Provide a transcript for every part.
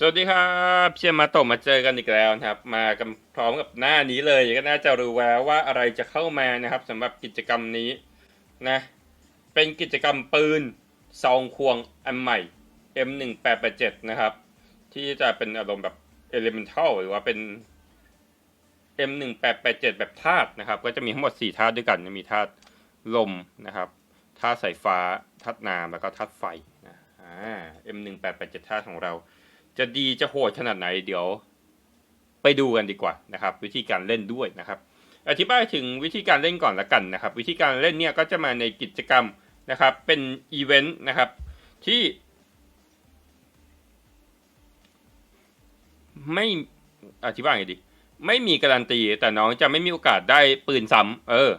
สวัสดีครับเชียร์มาโตะมาเจอกันอีกแล้วนะครับ มากันพร้อมกับหน้านี้เลยก็น่าจะรู้แล้วว่าอะไรจะเข้ามานะครับสำหรับกิจกรรมนี้นะ เป็นกิจกรรมปืนซองควงอันใหม่ M1887 นะครับ ที่จะเป็นอารมณ์แบบ Elemental หรือว่าเป็น M1887 แบบธาตุนะครับ ก็จะมีทั้งหมด4ธาตุด้วยกันมีธาตุลมนะครับธาตุสายฟ้าธาตุน้ำแล้วก็ธาตุไฟนะอ่า M1887 ธาตุของเรา จะดีจะโหดขนาดไหนเดี๋ยว ไปดูกันดีกว่านะครับ วิธีการเล่นด้วยนะครับ อธิบายถึงวิธีการเล่นก่อนละกันนะครับ วิธีการเล่นเนี่ยก็จะมาในกิจกรรมนะครับ เป็นอีเวนต์นะครับที่ไม่อธิบายไงดี ไม่มีการันตี แต่น้องจะไม่มีโอกาสได้ปืนซ้ำเออ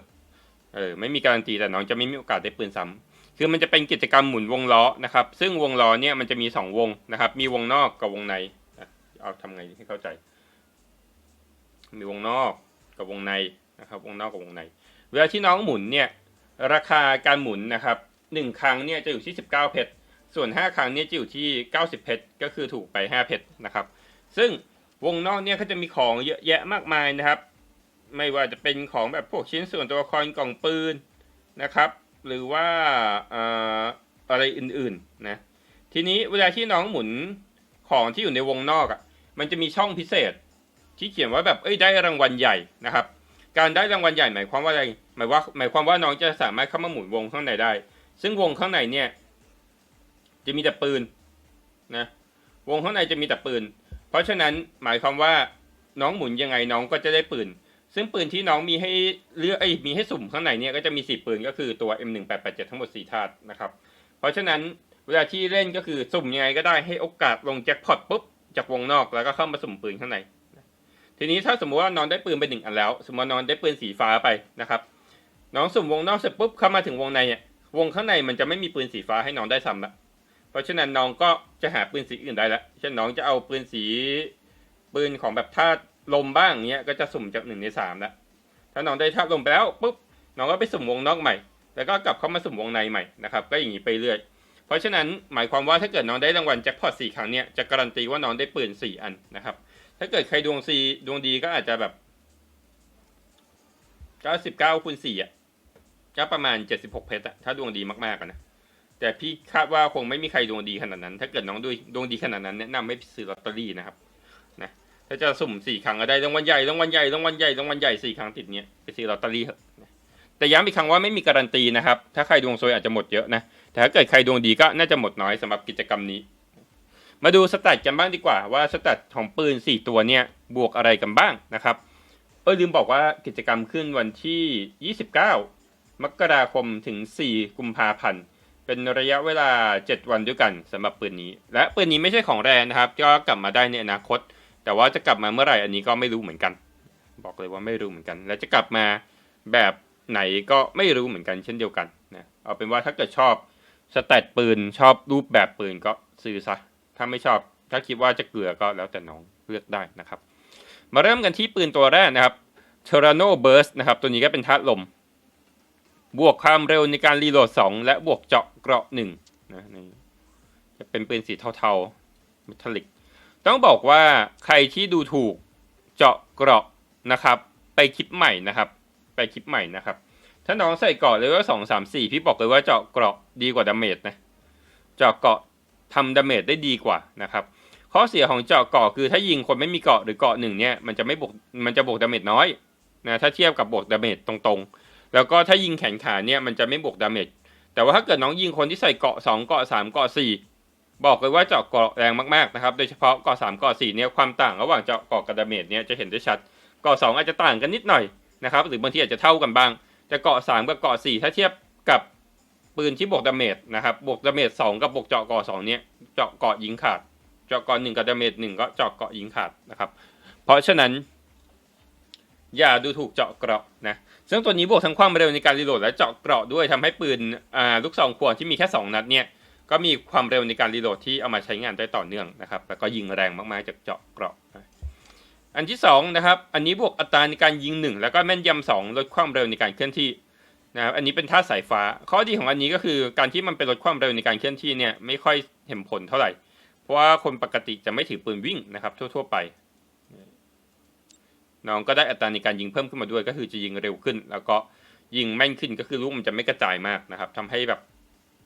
เออ ไม่มีการันตีแต่น้องจะไม่มีโอกาสได้ปืนซ้ำ คือมันจะเป็นกิจกรรมหมุนวงล้อนะครับ ซึ่งวงล้อเนี่ยมันจะมี 2 วงนะครับ มีวงนอกกับวงในเอาทำไงให้เข้าใจ มีวงนอกกับวงในนะครับ วงนอกกับวงใน เวลาที่น้องหมุนเนี่ยราคาการหมุนนะครับหนึ่งครั้งเนี่ยจะอยู่ที่ 19 เพชร ส่วน 5 ครั้งเนี่ยจะอยู่ที่ 90 เพชร ก็คือถูกไป 5 เพชรนะครับ ซึ่งวงนอกเนี่ยเขาจะมีของเยอะแยะมากมายนะครับ ไม่ว่าจะเป็นของแบบพวกชิ้นส่วนตัวละครกล่องปืนนะครับ หรือว่าเอ่ออะไรอื่นๆนะทีนี้เวลาที่น้องหมุนของที่อยู่ในวงนอกอะ่ะมันจะมีช่องพิเศษ ที่เขียนว่าแบบเอ้ยได้รางวัลใหญ่นะครับ การได้รางวัลใหญ่หมายความว่าอะไรหมายว่าหมายความว่าน้องจะสามารถเข้ามาหมุนวงข้างในได้ ซึ่งวงข้างในเนี่ย จะมีแต่ปืนนะวงข้างในจะมีแต่ปืน เพราะฉะนั้นหมายความว่าน้องหมุนยังไงน้องก็จะได้ปืน ซึ่งปืนที่น้องมีให้เลือกไอ้มีให้สุ่มข้างในเนี่ยก็จะมีสี่ปืนก็คือตัว M1887 ทั้งหมด4ธาตุนะครับ เพราะฉะนั้นเวลาที่เล่นก็คือสุ่มยังไงก็ได้ให้โอกาสลงแจ็คพอตปุ๊บจากวงนอกแล้วก็เข้ามาสุ่มปืนข้างใน ทีนี้ถ้าสมมติว่าน้องได้ปืนไปหนึ่งอันแล้ว สมมติน้องได้ปืนสีฟ้าไปนะครับ น้องสุ่มวงนอกเสร็จปุ๊บเข้ามาถึงวงในเนี่ยวงข้างในมันจะไม่มีปืนสีฟ้าให้น้องได้ซ้ำละเพราะฉะนั้นน้องก็จะหาปืนสีอื่นได้ละเช่นน้องจะเอาปืนสีปืนของแบบธาตุ ลมบ้างเนี้ยก็จะสุ่มจากหนึ่งในสามละถ้าน้องได้ทับลงไปแล้วปุ๊บน้องก็ไปสุ่มวงนอกใหม่ แล้วก็กลับเข้ามาสุ่มวงในใหม่นะครับก็อย่างนี้ไปเรื่อย เพราะฉะนั้นหมายความว่าถ้าเกิดน้องได้รางวัลแจ็คพอตสี่ครั้งเนี่ยจะการันตีว่าน้องได้ปืนสี่อันนะครับ ถ้าเกิดใครดวงซีดวงดีก็อาจจะแบบเก้าสิบเก้าคูณสี่อะก็ประมาณเจ็ดสิบหกเพชรอะถ้าดวงดีมากๆนะแต่พี่คาดว่าคงไม่มีใครดวงดีขนาดนั้น ถ้าเกิดน้องดวงดวงดีขนาดนั้นแนะนำให้ซื้อลอตเตอรี่นะครับ ถ้าจะสุ่มสี่ครั้งก็ได้รางวัลใหญ่รางวัลใหญ่รางวัลใหญ่รางวัลใหญ่สี่ครั้งติดเนี้ยไปซื้อลอตเตอรี่เถอะแต่ย้ำอีกครั้งว่าไม่มีการันตีนะครับ ถ้าใครดวงซวยอาจจะหมดเยอะนะ แต่ถ้าเกิดใครดวงดีก็น่าจะหมดน้อยสำหรับกิจกรรมนี้ มาดูสแตทกันบ้างดีกว่า ว่าสแตทของปืนสี่ตัวเนี่ยบวกอะไรกันบ้างนะครับ เออลืมบอกว่ากิจกรรมขึ้นวันที่ 29 มกราคมถึง 4 กุมภาพันธ์เป็นระยะเวลา 7 วันด้วยกันสำหรับปืนนี้ และปืนนี้ไม่ใช่ของแรงนะครับ ก็กลับมาได้ในอนาคต แต่ว่าจะกลับมาเมื่อไหร่อันนี้ก็ไม่รู้เหมือนกัน บอกเลยว่าไม่รู้เหมือนกัน และจะกลับมาแบบไหนก็ไม่รู้เหมือนกันเช่นเดียวกันนะเอาเป็นว่าถ้าเกิดชอบสแตทปืนชอบรูปแบบปืนก็ซื้อซะถ้าไม่ชอบถ้าคิดว่าจะเกลือก็แล้วแต่น้องเลือกได้นะครับ มาเริ่มกันที่ปืนตัวแรกนะครับ t e r a n o Burst นะครับ ตัวนี้ก็เป็นธาตุลม บวกความเร็วในการรีโหลด 2 และบวกเจาะเกราะ1นะนี่จะเป็นปืนสีเทาๆ เมทัลลิก ต้องบอกว่าใครที่ดูถูกเจาะเกราะนะครับ ไปคลิปใหม่นะครับ ไปคลิปใหม่นะครับ ถ้าน้องใส่เกราะเลยว่าสองสามสี่พี่บอกเลยว่าเจาะเกราะดีกว่าดาเมจนะเจาะเกราะทำดาเมจได้ดีกว่านะครับ ข้อเสียของเจาะเกราะคือถ้ายิงคนไม่มีเกราะหรือเกราะหนึ่งเนี่ยมันจะไม่บวกมันจะบวกดาเมจน้อยนะถ้าเทียบกับบวกดาเมจตรงๆ แล้วก็ถ้ายิงแขนขาเนี่ยมันจะไม่บวกดาเมจแต่ว่าถ้าเกิดน้องยิงคนที่ใส่เกราะสองเกราะสามเกราะสี่ บอกเลยว่าเจาะเกาะแรงมากๆนะครับ โดยเฉพาะเกาะสามเกาะสี่เนี่ยความต่างระหว่างเจาะเกาะกับดาเมจเนี่ยจะเห็นได้ชัด เกาะสองอาจจะต่างกันนิดหน่อยนะครับ หรือบางทีอาจจะเท่ากันบ้าง แต่เกาะสามกับเกาะสี่ถ้าเทียบกับปืนที่บวกดาเมจนะครับ บวกดาเมจสองกับบวกเจาะเกาะสองเนี่ยเจาะเกาะยิงขาด เจาะเกาะหนึ่งกับดาเมจหนึ่งก็เจาะเกาะยิงขาดนะครับ เพราะฉะนั้น อย่าดูถูกเจาะเกราะนะ ซึ่งตัวนี้บวกทั้งความเร็วในการรีโหลดและเจาะเกราะด้วยทำให้ปืนลูกซองควงที่มีแค่สองนัดเนี่ย ก็มีความเร็วในการรีโหลดที่เอามาใช้งานได้ต่อเนื่องนะครับ แล้วก็ยิงแรงมากๆจากเจาะเกราะ อันที่สองนะครับ อันนี้บวกอัตราในการยิงหนึ่งแล้วก็แม่นยำสองลดความเร็วในการเคลื่อนที่นะครับ อันนี้เป็นท่าสายฟ้า ข้อดีของอันนี้ก็คือการที่มันเป็นลดความเร็วในการเคลื่อนที่เนี่ยไม่ค่อยเห็นผลเท่าไหร่ เพราะว่าคนปกติจะไม่ถือปืนวิ่งนะครับ ทั่ว ๆ ไป น้องก็ได้อัตราในการยิงเพิ่มขึ้นมาด้วย ก็คือจะยิงเร็วขึ้น แล้วก็ยิงแม่นขึ้นก็คือลูกมันจะไม่กระจายมากนะครับทำให้แบบ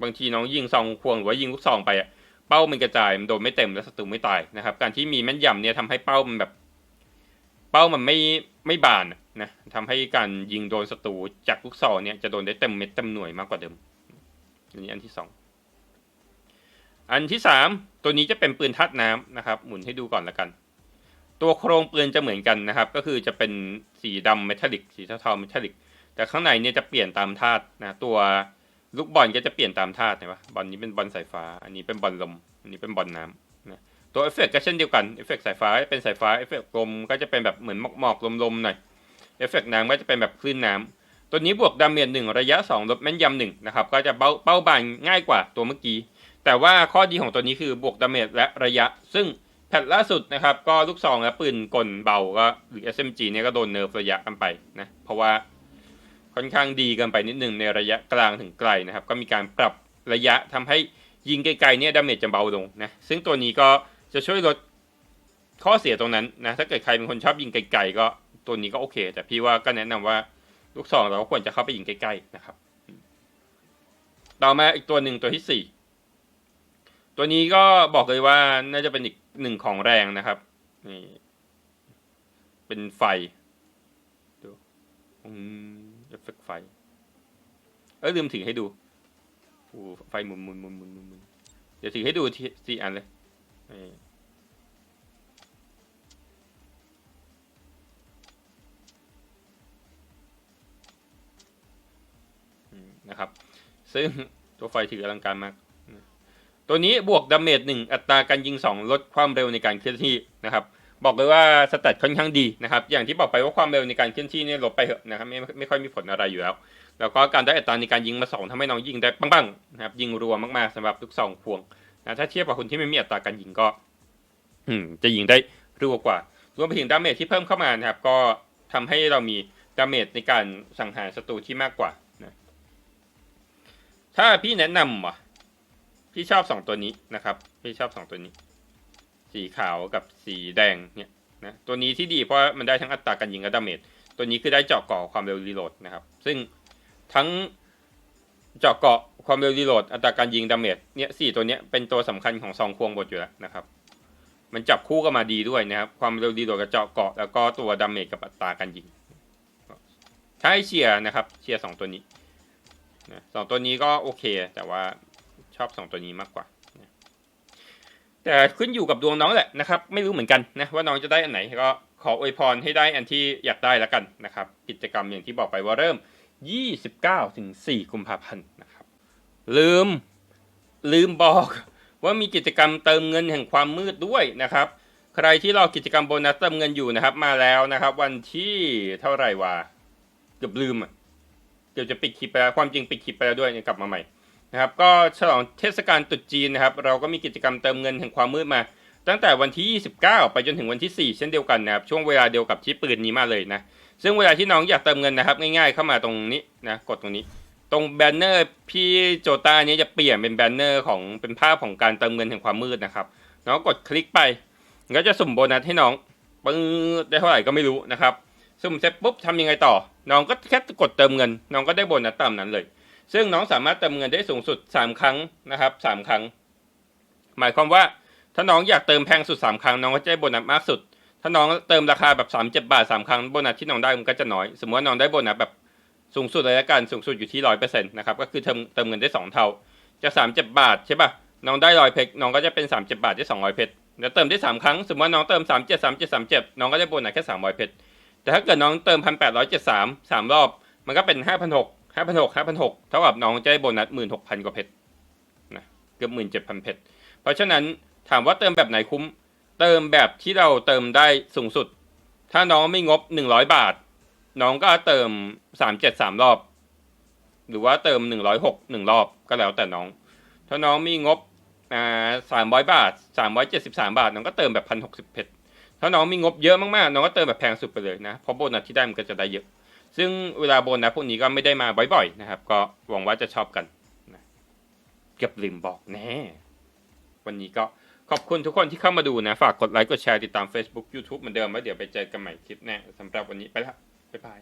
บางทีน้องยิงซองควงหรือว่ายิงลูกซองไปอะเป้ามันกระจายมันโดนไม่เต็มแล้วศัตรูไม่ตายนะครับ การที่มีแม่นยำเนี่ยทำให้เป้ามันแบบ เป้ามันไม่ไม่บานนะทำให้การยิงโดนศัตรูจากลูกซองเนี่ยจะโดนได้เต็มเม็ดเต็มหน่วยมากกว่าเดิมอันนี้อันที่สองอันที่สามตัวนี้จะเป็นปืนทัดน้ำนะครับ หมุนให้ดูก่อนละกัน ตัวโครงปืนจะเหมือนกันนะครับ ก็คือจะเป็นสีดำเมทัลลิกสีเทาๆเมทัลลิกแต่ข้างในเนี่ยจะเปลี่ยนตามธาตุนะตัว ลูกบอลก็จะเปลี่ยนตามธาตุเห็นปะบอลนี้เป็นบอลสายฟ้า อันนี้เป็นบอลลม อันนี้เป็นบอลน้ำนะตัวเอฟเฟกต์ก็เช่นเดียวกันเอฟเฟกต์สายฟ้าเป็นสายฟ้าเอฟเฟกต์ลมก็จะเป็นแบบเหมือนหมอกๆลมๆหน่อยเอฟเฟกต์น้ำก็จะเป็นแบบคลื่นน้ำตัวนี้บวกดาเมจหนึ่งระยะ 2ลดแม่นยำหนึ่งนะครับก็จะเป้าเป้าบานง่ายกว่าตัวเมื่อกี้ แต่ว่าข้อดีของตัวนี้คือบวกดาเมจและระยะ ซึ่งแพทล่าสุดนะครับก็ลูกซองและปืนกลเบาก็หรือ SMG เนี่ยก็โดนเนิร์ฟระยะกันไปนะเพราะว่า ค่อนข้างดีกันไปนิดหนึ่งในระยะกลางถึงไกลนะครับ ก็มีการปรับระยะทำให้ยิงไกลๆเนี่ยดาเมจจะเบาลงนะซึ่งตัวนี้ก็จะช่วยลดข้อเสียตรงนั้นนะถ้าเกิดใครเป็นคนชอบยิงไกลๆก็ตัวนี้ก็โอเค แต่พี่ว่าก็แนะนำว่าลูกซองเราก็ควรจะเข้าไปยิงใกล้ๆนะครับ ต่อมาอีกตัวหนึ่งตัวที่สี่ตัวนี้ก็บอกเลยว่าน่าจะเป็นอีกหนึ่งของแรงนะครับนี่เป็นไฟดูอืม เอฟเฟกไฟ เออลืมถือให้ดูโอ้ไฟหมุนหมุนหมุนหมุนหมุนหมุนเดี๋ยวถือให้ดูทีสี่อันเลยนี่นะครับ ซึ่งตัวไฟถืออลังการมาก ตัวนี้บวกดาเมจหนึ่งอัตราการยิง2ลดความเร็วในการเคลื่อนที่นะครับ บอกเลยว่าสแตทค่อนข้างดีนะครับ อย่างที่บอกไปว่าความเร็วในการเคลื่อนที่เนี่ยลดไปเถอะนะครับไม่ไม่ค่อยมีผลอะไรอยู่แล้ว แล้วก็การได้อัตราในการยิงมาสองทำให้น้องยิงได้ปังๆนะครับยิงรัวมากๆสำหรับลูกซองควงนะถ้าเทียบกับคนที่ไม่มีอัตราการยิงก็ อืม จะยิงได้รัวกว่ารวมไปถึงดาเมจที่เพิ่มเข้ามานะครับ ก็ทำให้เรามีดาเมจในการสังหารศัตรูที่มากกว่านะถ้าพี่แนะนำว่ะพี่ชอบสองตัวนี้นะครับ พี่ชอบสองตัวนี้ สีขาวกับสีแดงเนี่ยนะตัวนี้ที่ดีเพราะมันได้ทั้งอัตราการยิงและดาเมจตัวนี้คือได้เจาะเกาะความเร็วรีโหลดนะครับ ซึ่งทั้งเจาะเกาะความเร็วรีโหลดอัตราการยิงดาเมจเนี่ยสี่ตัวเนี้ยเป็นตัวสำคัญของซองควงบทอยู่แล้วนะครับ มันจับคู่กันมาดีด้วยนะครับ ความเร็วรีโหลดกับเจาะเกาะแล้วก็ตัวดาเมจกับอัตราการยิงถ้าให้เชียร์นะครับเชียร์สองตัวนี้นะสองตัวนี้ก็โอเค แต่ว่าชอบสองตัวนี้มากกว่า แต่ขึ้นอยู่กับดวงน้องแหละนะครับ ไม่รู้เหมือนกันนะว่าน้องจะได้อันไหนก็ขออวยพรให้ได้อันที่อยากได้แล้วกันนะครับ กิจกรรมอย่างที่บอกไปว่าเริ่ม 29ถึง4กุมภาพันธ์นะครับ ลืมลืมบอกว่ามีกิจกรรมเติมเงินแห่งความมืดด้วยนะครับ ใครที่รอกิจกรรมโบนัสเติมเงินอยู่นะครับ มาแล้วนะครับ วันที่เท่าไหร่วะเกือบลืมอะเกือบจะปิดคลิปไปแล้วความจริงปิดคลิปไปแล้วด้วยเนี่ยกลับมาใหม่ นะครับก็ฉลองเทศกาลตรุษจีนนะครับ เราก็มีกิจกรรมเติมเงินแห่งความมืดมา ตั้งแต่วันที่ 29 ไปจนถึงวันที่ 4 เช่นเดียวกันนะครับ ช่วงเวลาเดียวกับที่ปืนนี้มาเลยนะ ซึ่งเวลาที่น้องอยากเติมเงินนะครับ ง่ายๆเข้ามาตรงนี้นะกดตรงนี้ ตรงแบนเนอร์พี่โจตาเนี้จะเปลี่ยนเป็นแบนเนอร์ของเป็นภาพของการเติมเงินแห่งความมืดนะครับน้องกดคลิกไปก็จะสุ่มโบนัสให้น้องปึ้งได้เท่าไหร่ก็ไม่รู้นะครับสุ่มเสร็จปุ๊บทำยังไงต่อ น้องก็แค่กดเติมเงิน น้องก็ได้โบนัสตามนั้นเลย ซึ่งน้องสามารถเติมเงินได้สูงสุด 3 ครั้งนะครับ 3 ครั้ง หมายความว่าถ้าน้องอยากเติมแพงสุด 3 ครั้งน้องก็จะได้โบนัสมากสุด ถ้าน้องเติมราคาแบบ37บาท3ครั้งโบนัสที่น้องได้มันก็จะน้อย สมมติว่าน้องได้โบนัสแบบสูงสุดเลยละกันสูงสุดอยู่ที่ร้อยเปอร์เซ็นต์นะครับก็คือเติมเติมเงินได้ 2 เท่าจาก37บาทใช่ป่ะน้องได้ร้อยเพชรน้องก็จะเป็น37บาทได้200เพชรแล้วเติมได้ 3 ครั้ง สมมติว่าน้องเติม37 37 37น้องก็ได้โบนัสแค่300เพชรแต่ถ้าเกิดน้องเติม 1,873 3 รอบ มันก็เป็น 5,600 ห้าพันหกห้าพันหกเท่ากับน้องจะได้โบนัสหมื่นหกพันกว่าเพชรนะเกือบหมื่นเจ็ดพันเพชรเพราะฉะนั้นถามว่าเติมแบบไหนคุ้ม เติมแบบที่เราเติมได้สูงสุด ถ้าน้องไม่งบหนึ่งร้อยบาท น้องก็เติมสามเจ็ดสามรอบ หรือว่าเติมหนึ่งร้อยหกหนึ่งรอบก็แล้วแต่น้อง ถ้าน้องมีงบอ่าสามร้อยบาทสามร้อยเจ็ดสิบสามบาท น้องก็เติมแบบพันหกสิบเพชรถ้าน้องมีงบเยอะมากๆ น้องก็เติมแบบแพงสุดไปเลยนะ เพราะโบนัสที่ได้มันก็จะได้เยอะ ซึ่งเวลาโบนัสพวกนี้ก็ไม่ได้มาบ่อยๆนะครับ ก็หวังว่าจะชอบกันนะเก็บลืมบอกแน่วันนี้ก็ขอบคุณทุกคนที่เข้ามาดูนะ ฝากกดไลค์กดแชร์ติดตาม Facebook YouTube เหมือนเดิมแล้วเดี๋ยวไปเจอกันใหม่คลิปหน้าสำหรับวันนี้ไปละบ๊ายบาย